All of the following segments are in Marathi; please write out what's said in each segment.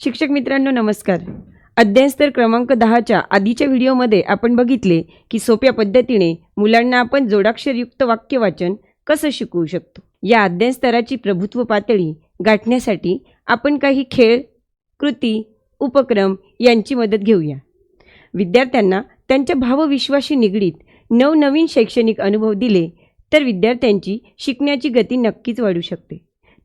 शिक्षक मित्रांनो नमस्कार. अध्यायस्तर क्रमांक दहाच्या आधीच्या व्हिडिओमध्ये आपण बघितले की सोप्या पद्धतीने मुलांना आपण जोडाक्षरयुक्त वाक्य वाचन कसं शिकवू शकतो? या अध्यायस्तराची प्रभुत्व पातळी गाठण्यासाठी आपण काही खेळ कृती उपक्रम यांची मदत घेऊया. विद्यार्थ्यांना त्यांच्या भावविश्वाशी निगडीत नवनवीन शैक्षणिक अनुभव दिले तर विद्यार्थ्यांची शिकण्याची गती नक्कीच वाढू शकते.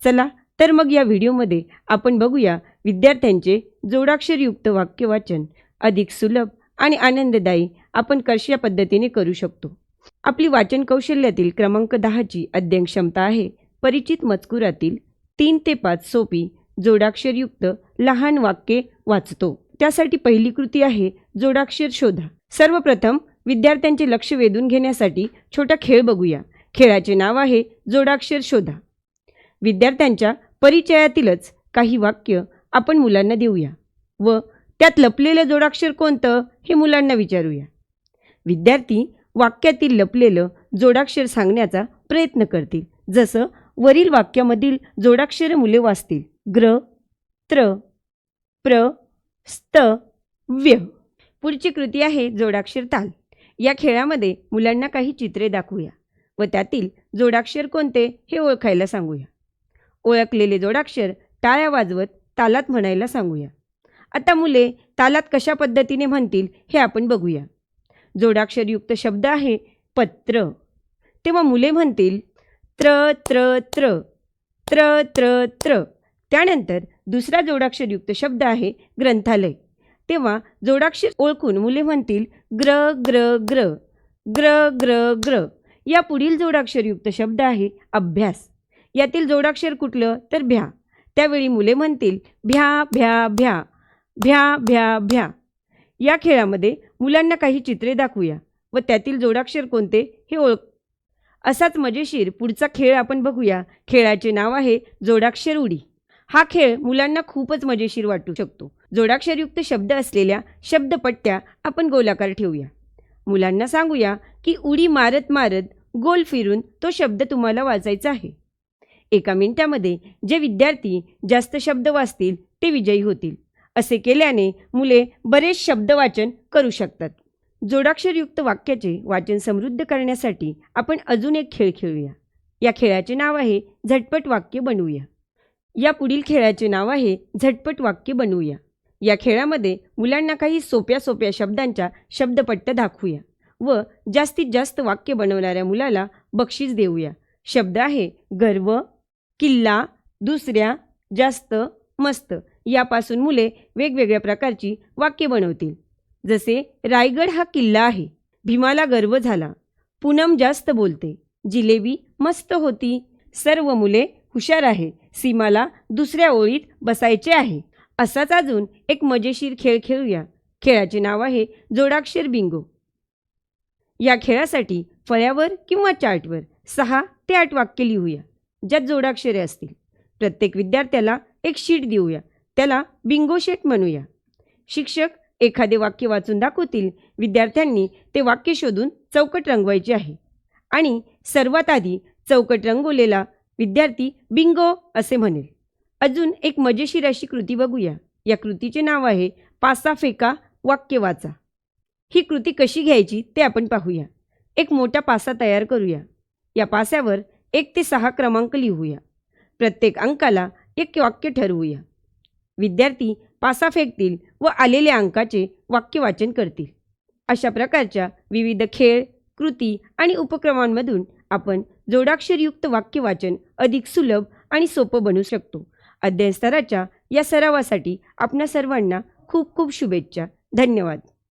चला तर मग या व्हिडिओमध्ये आपण बघूया विद्यार्थ्यांचे जोडाक्षरयुक्त वाक्य वाचन अधिक सुलभ आणि आनंददायी आपण कशा पद्धतीने करू शकतो? आपली वाचन कौशल्यातील क्रमांक दहाची अध्ययन क्षमता आहे. परिचित मजकुरातील तीन ते पाच सोपी जोडाक्षरयुक्त लहान वाक्ये वाचतो. त्यासाठी पहिली कृती आहे जोडाक्षर शोधा. सर्वप्रथम विद्यार्थ्यांचे लक्ष वेधून घेण्यासाठी छोटा खेळ बघूया. खेळाचे नाव आहे जोडाक्षर शोधा. विद्यार्थ्यांच्या परिचयातीलच काही वाक्य आपण मुलांना देऊया व त्यात लपलेलं जोडाक्षर कोणतं हे मुलांना विचारूया. विद्यार्थी वाक्यातील लपलेलं जोडाक्षर सांगण्याचा प्रयत्न करतील. जसं वरील वाक्यामधील जोडाक्षर मुले वाचतील. ग्र त्र प्र स्त व्य. पुढची कृती आहे जोडाक्षर ताल. या खेळामध्ये मुलांना काही चित्रे दाखवूया व त्यातील जोडाक्षर कोणते हे ओळखायला सांगूया. ओळखलेले जोडाक्षर टाळ्या वाजवत तालात म्हणायला सांगूया. आता मुले तालात कशा पद्धतीने म्हणतील हे आपण बघूया. जोडाक्षरयुक्त शब्द आहे पत्र. तेव्हा मुले म्हणतील त्र त्र त्र. त्र त्र त्र. त्यानंतर दुसरा जोडाक्षरयुक्त शब्द आहे ग्रंथालय. तेव्हा जोडाक्षर ओळखून मुले म्हणतील ग्र ग्र ग्र. ग्र ग्र ग्र. या पुढील जोडाक्षरयुक्त शब्द आहे अभ्यास. यातील जोडाक्षर कुठलं? तर भ्या. त्यावेळी मुले म्हणतील भ्या भ्या भ्या भ्या भ्या भ्या. या खेळामध्ये मुलांना काही चित्रे दाखवूया व त्यातील जोडाक्षर कोणते हे ओळख. असाच मजेशीर पुढचा खेळ आपण बघूया. खेळाचे नाव आहे जोडाक्षर उडी. हा खेळ मुलांना खूपच मजेशीर वाटू शकतो. जोडाक्षरयुक्त शब्द असलेल्या शब्दपट्ट्या आपण गोलाकार ठेवूया. मुलांना सांगूया की उडी मारत मारत गोल फिरून तो शब्द तुम्हाला वाचायचा आहे. एका मिनिटामध्ये जे विद्यार्थी जास्त शब्द वाचतील ते विजयी होतील. असे केल्याने मुले बरेच शब्द वाचन करू शकतात. जोडाक्षरयुक्त वाक्याचे वाचन समृद्ध करण्यासाठी आपण अजून एक खेळ खेळूया. या खेळाचे नाव आहे झटपट वाक्य बनवूया. या पुढील खेळाचे नाव आहे झटपट वाक्य बनवूया. या खेळामध्ये मुलांना काही सोप्या सोप्या शब्दांच्या शब्दपट्ट दाखवूया व जास्तीत जास्त वाक्य बनवणाऱ्या मुलाला बक्षीस देऊया. शब्द आहे गर्व किल्ला दुसऱ्या जास्त मस्त यापासून मुले वेगवेगळ्या प्रकारची वाक्य बनवतील. जसे रायगड हा किल्ला आहे. भीमाला गर्व झाला. पूनम जास्त बोलते. जिलेबी मस्त होती. सर्व मुले हुशार आहे. सीमाला दुसऱ्या ओळीत बसायचे आहे. असाच अजून एक मजेशीर खेळ खेळूया. खेळाचे नाव आहे जोडाक्षर बिंगो. या खेळासाठी फळ्यावर किंवा चार्टवर सहा ते आठ वाक्य लिहूया. ज्यात जोडाक्षरे असतील. प्रत्येक विद्यार्थ्याला एक शीट देऊया. त्याला बिंगो शीट म्हणूया. शिक्षक एखादे वाक्य वाचून दाखवतील. विद्यार्थ्यांनी ते वाक्य शोधून चौकट रंगवायचे आहे. आणि सर्वात आधी चौकट रंगवलेला विद्यार्थी बिंगो असे म्हणेल. अजून एक मजेशीर अशी कृती बघूया. या कृतीचे नाव आहे पासा फेका वाक्य वाचा. ही कृती कशी घ्यायची ते आपण पाहूया. एक मोठा पासा तयार करूया. या पास्यावर एक ते सहा क्रमांक लिहूया. प्रत्येक अंकाला एक वाक्य ठरवूया. विद्यार्थी पासा फेकतील व आलेल्या अंकाचे वाक्य वाचन करतील. अशा प्रकारच्या विविध खेळ कृती आणि उपक्रमांमधून आपण जोडाक्षरयुक्त वाक्य वाचन अधिक सुलभ आणि सोपं बनवू शकतो. अध्ययन स्तराच्या या सरावासाठी आपणा सर्वांना खूप खूप शुभेच्छा. धन्यवाद.